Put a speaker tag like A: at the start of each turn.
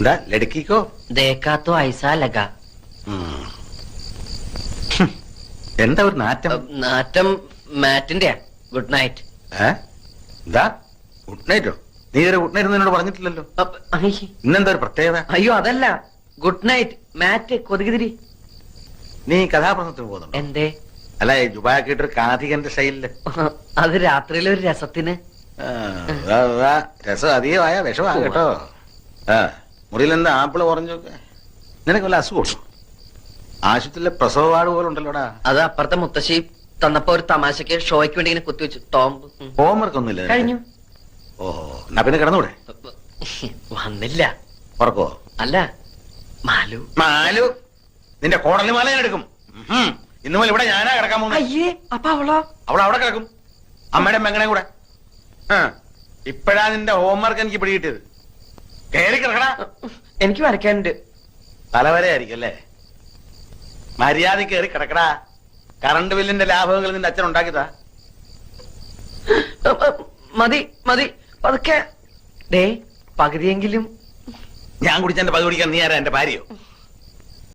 A: എന്താ ലടുക്കിക്കോ
B: देखा तो ऐसा लगा
A: ഉം. ഹും. എന്താ ഒരു നാറ്റം
B: നാറ്റം മാറ്റിന്റെയാ ഗുഡ് നൈറ്റ്
A: ഏ എന്താ ഗുഡ് നൈറ്റോ നീ ഇതൊരു ഗുഡ് നൈറ്റ് എന്നോട് പറഞ്ഞിട്ടില്ലല്ലോ ഇന്നെന്താ ഒരു പ്രത്യേകത
B: അയ്യോ അതല്ല ഗുഡ് നൈറ്റ് മാറ്റ് കൊതുകുതിരി
A: നീ കഥാപ്രസംഗത്തിന് പോകുന്നുണ്ടോ
B: എന്തേ
A: അല്ല ഈ ജുബാക്കിട്ടൊരു കാഥികന്റെ സ്റ്റൈലില്
B: അത് രാത്രിയിലെ ഒരു രസത്തിന്
A: ആ, അതാ, അതാ. രസം അധികമായ വിഷമാ കേട്ടോ ആ മുറിയിൽ എന്താ ആപ്പിൾ കുറഞ്ഞൊക്കെ നിനക്ക് വല്ല അസുഖമുണ്ടോ ആശുപത്രിയിലെ പ്രസവ വാർഡ് പോലെ ഉണ്ടല്ലോടാ.
B: അത് അപ്പുറത്തെ മുത്തശ്ശി തന്നപ്പോ ഒരു തമാശക്ക് ഷോയ്ക്ക് വേണ്ടി ഇങ്ങനെ കുത്തിവെച്ചു. ഉം.
A: ഹോംവർക്ക് ഒന്നുമില്ല?
B: കഴിഞ്ഞു.
A: ഓ എന്നാ പിന്നെ കിടന്നൂടെ?
B: വന്നില്ല.
A: ഉറക്കോ?
B: അല്ല മാലു.
A: മാലു നിന്റെ കോടലി മാല ഞാൻ എടുക്കും. ഇന്നു മുതൽ ഇവിടെ ഞാനാ കിടക്കാൻ പോകുന്നു
B: അയ്യേ അപ്പൊ അവളോ?
A: അവൾ അവിടെ കിടക്കും. അമ്മയുടെ മെങ്ങനെ കൂടെ. ഇപ്പഴാ നിന്റെ ഹോംവർക്ക് എനിക്ക് പിടികിട്ടിയത്.
B: എനിക്ക് വരയ്ക്കാനുണ്ട്
A: തലവരെ ആയിരിക്കും അല്ലേ മര്യാദ കയറി കിടക്കടാ. കറണ്ട് ബില്ലിന്റെ ലാഭങ്ങൾ നിന്റെ അച്ഛൻ ഉണ്ടാക്കിയതാ.
B: മതി മതി. പതുക്കെ. ഡേ പകുതിയെങ്കിലും.
A: ഞാൻ കുടിച്ചെന്റെ പകുതി കുടിക്കാൻ നീ ആരാ? എന്റെ ഭാര്യയോ?